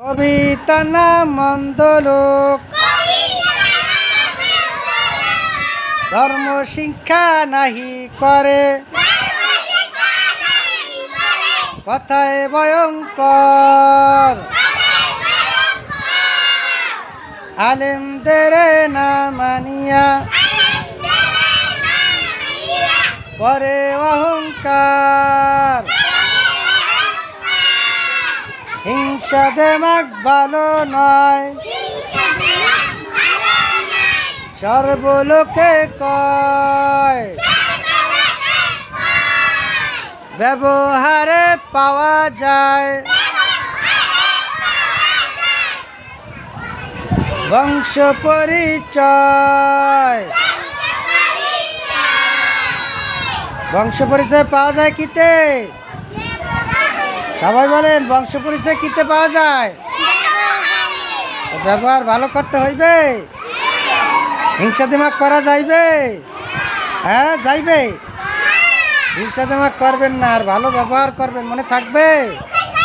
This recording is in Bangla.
কবিতা না মন্দ লোক। ধর্ম শিক্ষা নাহি করে। কথায় ভয়ঙ্কর। আলেমদের না মানিয়া। করে অহংকার। হিংসা দেমাক ভালো নয়। সর্বলোকে কয়। ব্যবহারে পাওয়া যায়। বংশ পরিচয়। বংশ পরিচয় পাওয়া যায় কিতে? সবাই বলেন, বংশ পরিচয় কিতে পাওয়া যায়? ব্যবহার ভালো করতে হইবে? হিংসা দিমাগ করা যাইবে? হ্যাঁ যাইবে? হিংসা দিমাগ করবেন না, আর ভালো ব্যবহার করবেন, মনে থাকবে?